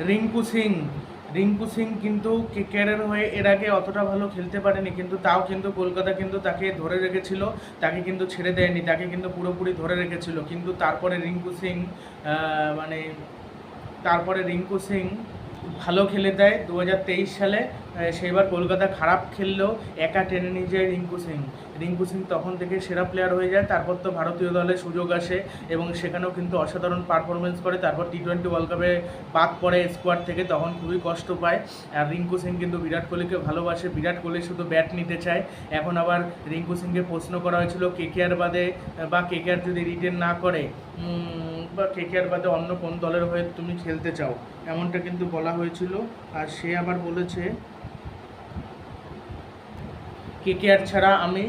রিঙ্কু সিং। রিঙ্কু সিং কিন্তু কেকেআরের হয়ে এর আগে অতটা ভালো খেলতে পারেনি, কিন্তু তাও কিন্তু কলকাতা কিন্তু তাকে ধরে রেখেছিল, তাকে কিন্তু ছেড়ে দেয়নি, তাকে কিন্তু পুরোপুরি ধরে রেখেছিল। কিন্তু তারপরে রিঙ্কু সিং মানে তারপরে রিঙ্কু সিং ভালো খেলে দেয় দু হাজার তেইশ সালে। সেইবার কলকাতা খারাপ খেললেও একা টেনে নিয়ে যায় রিঙ্কু সিং। রিঙ্কু সিং তখন থেকে সেরা প্লেয়ার হয়ে যায়। তারপর তো ভারতীয় দলে সুযোগ আসে এবং সেখানেও কিন্তু অসাধারণ পারফরমেন্স করে। তারপর টি টোয়েন্টি ওয়ার্ল্ড কাপে বাদ পড়ে স্কোয়াড থেকে, তখন খুবই কষ্ট পায়। আর রিঙ্কু সিং কিন্তু বিরাট কোহলিকে ভালোবাসে। বিরাট কোহলি শুধু ব্যাট নিতে চায়। এখন আবার রিঙ্কু সিংকে প্রশ্ন করা হয়েছিল কেকেআর বাদে বা কেকেআর যদি রিটেন না করে বা কেকেআর বাদে অন্য কোন দলের হয়ে তুমি খেলতে চাও? এমনটা কিন্তু বলা হয়েছিল। আর সে আবার বলেছে কেকেআর ছাড়া আমি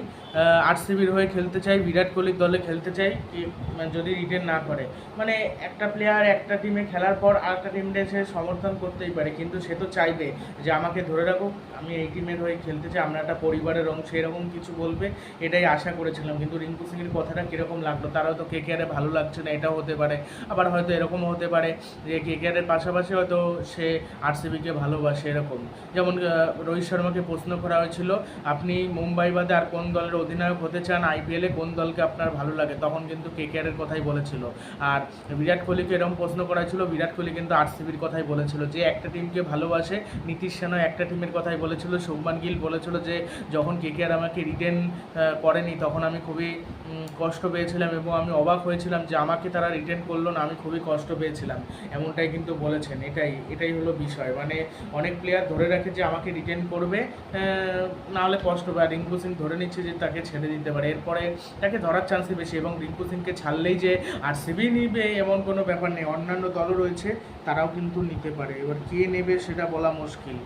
আরসিবির হয়ে খেলতে চাই, বিরাট কোহলির দলে খেলতে চাই, কি- মানে যদি রিটেন না করে। মানে একটা প্লেয়ার একটা টিমে খেলার পর আরেকটা টিমটা সে সমর্থন করতেই পারে, কিন্তু সে তো চাইবে যে আমাকে ধরে রাখো আমি এই টিমের হয়ে খেলতে চাই, আমরা একটা পরিবারের অংশ, এরকম কিছু বলবে, এটাই আশা করেছিলাম। কিন্তু রিঙ্কু সিংয়ের কথাটা কীরকম লাগল? তারাও তো কেকেআরে ভালো লাগছে না, এটাও হতে পারে। আবার হয়তো এরকমও হতে পারে যে কেকেআরের পাশাপাশি হয়তো সে আরসিবিকে ভালোবাসে, এরকম। যেমন রোহিত শর্মাকে প্রশ্ন করা হয়েছিল, আপনি মুম্বাই বাদে আর কোন দলের অধিনায়ক হতে চান আইপিএলে কোন দলকে আপনার ভালো লাগে? তখন কিন্তু কেকেআরের কথাই বলেছিল। আর বিরাট কোহলিকে এরকম প্রশ্ন করা হয়েছিল বিরাট কোহলি কিন্তু আরসিবির কথাই বলেছিল। যে একটা টিমকে ভালোবাসে, নীতিশ সেনও একটা টিমের কথাই বলেছিল। শুভমান গিল বলেছিল যে, যখন কেকেআর আমাকে রিটেন করেনি, তখন আমি খুবই কষ্ট পেয়েছিলাম এবং আমি অবাক হয়েছিলাম যে আমাকে তারা রিটেন করল না, আমি খুবই কষ্ট পেয়েছিলাম। এমনটাই কিন্তু বলেছেন। এটাই এটাই হলো বিষয়। মানে অনেক প্লেয়ার ধরে রাখে যে আমাকে রিটেন করবে না হলে কষ্ট পায়। রিঙ্কু সিং ধরে নিচ্ছে যে তাকে ছেড়ে দিতে পারে। এরপরে তাকে ধরার চান্সই বেশি এবং রিঙ্কু সিংকে ছাড়লেই যে আর সিবি নিবে এমন কোনো ব্যাপার নেই। অন্যান্য দলও রয়েছে, তারাও কিন্তু নিতে পারে। এবার কে নেবে সেটা বলা মুশকিল।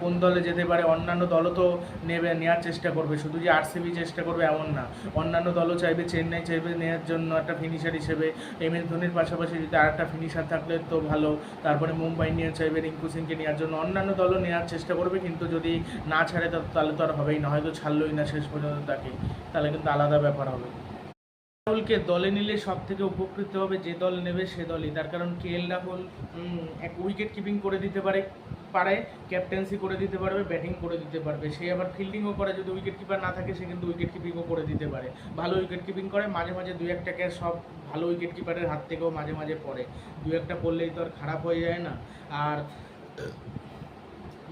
কোন দলে যেতে পারে অন্যান্য দলও তো নেবে নেওয়ার চেষ্টা করবে। শুধু যে আরসিবি চেষ্টা করবে এমন না। অন্যান্য দলও চাইবে, চেন্নাই চাইবে নেওয়ার জন্য একটা ফিনিশার হিসেবে। এম এস ধোনির পাশাপাশি যদি আর একটা ফিনিশার থাকলে তো ভালো। তারপরে মুম্বাই নিয়ে চাইবে রিঙ্কু সিংকে নেওয়ার জন্য। অন্যান্য দলও নেওয়ার চেষ্টা করবে, কিন্তু যদি না ছাড়ে তাহলে তো আর হবেই না। হয়তো ছাড়লোই না শেষ পর্যন্ত তাকে। তাহলে কিন্তু আলাদা ব্যাপার হবে। রাহুলকে দলে নিলে সব থেকে উপকৃত হবে যে দল নেবে সে দলই। তার কারণ কে এল রাহুল এক উইকেট কিপিং করে দিতে পারে পারে ক্যাপ্টেন্সি করে দিতে পারবে ব্যাটিং করে দিতে পারবে। সে আবার ফিল্ডিংও করে, যদি উইকেট কিপার না থাকে, সে কিন্তু উইকেট কিপিংও করে দিতে পারে। ভালো উইকেট কিপিং করে, মাঝে মাঝে দু একটা ক্যাচ সব ভালো উইকেট কিপারের হাত থেকেও মাঝে মাঝে পড়ে। দু একটা পড়লেই তো আর খারাপ হয়ে যায় না। আর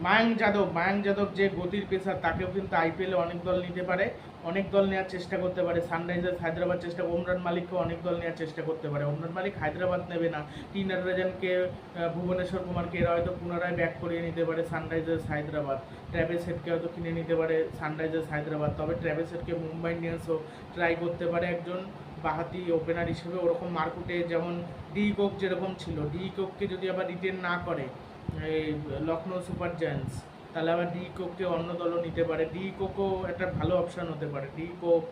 মায়াঙ্ক যাদব মায়াঙ্ক যাদব যে গতির পেসার তাকেও কিন্তু আইপিএলে অনেক দল নিতে পারে, অনেক দল নেওয়ার চেষ্টা করতে পারে। সানরাইজার্স হায়দ্রাবাদ চেষ্টা ওমরান মালিককেও অনেক দল নেওয়ার চেষ্টা করতে পারে। ওমরান মালিক হায়দ্রাবাদ নেবে না। টি নাটরাজনকে ভুবনেশ্বর কুমারকে এরা হয়তো পুনরায় ব্যাক করিয়ে নিতে পারে সানরাইজার্স হায়দ্রাবাদ। ট্র্যাভেল সেটকে হয়তো কিনে নিতে পারে সানরাইজার্স হায়দ্রাবাদ। তবে ট্র্যাভেস হেডকে মুম্বাই ইন্ডিয়ান্সও ট্রাই করতে পারে একজন বাহাতি ওপেনার হিসেবে। ওরকম মার্কুটে যেমন ডি কোক যেরকম ছিল, ডি কোককে যদি আবার রিটেন না করে এই লখনৌ সুপার জায়ান্টস, তাহলে আবার ডি কোককে অন্য দলও নিতে পারে। ডি কোকও একটা ভালো অপশান হতে পারে। ডি কোক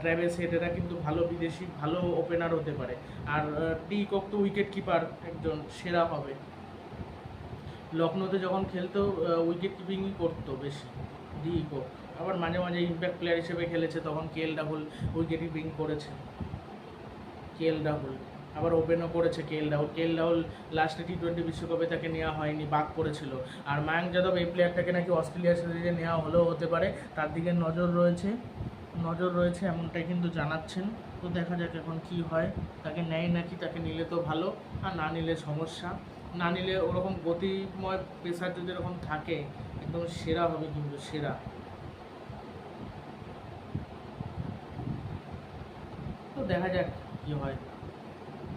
ট্র্যাভেল এরা কিন্তু ভালো বিদেশি, ভালো ওপেনার হতে পারে। আর ডি কোক তো উইকেট কিপার একজন সেরা হবে। লখনৌতে যখন খেলতো উইকেট কিপিংই করতো বেশি ডি কোক আবার মাঝে মাঝে ইম্প্যাক্ট প্লেয়ার হিসেবে খেলেছে, তখন K L Rahul wicket keeping করেছে। কে এল রাহুল আবার ওপেনও করেছে কে এল রাহুল। কে এল রাহুল লাস্টে টি টোয়েন্টি বিশ্বকাপে তাকে নেওয়া হয়নি, বাদ করেছিল আর মায়াঙ্ক যাদব এই প্লেয়ারটাকে নাকি অস্ট্রেলিয়া সিরিজে নেওয়া হলেও হতে পারে। তার দিকে নজর রয়েছে নজর রয়েছে এমনটাই কিন্তু জানাচ্ছেন। তো দেখা যাক এখন কি হয়। তাকে নেয় নাকি, তাকে নিলে তো ভালো, আর না নিলে সমস্যা। না নিলে ওরকম গতিময় পেশার যদি এরকম থাকে, একদম সেরা হবে কিন্তু, সেরা। তো দেখা যাক কি হয়।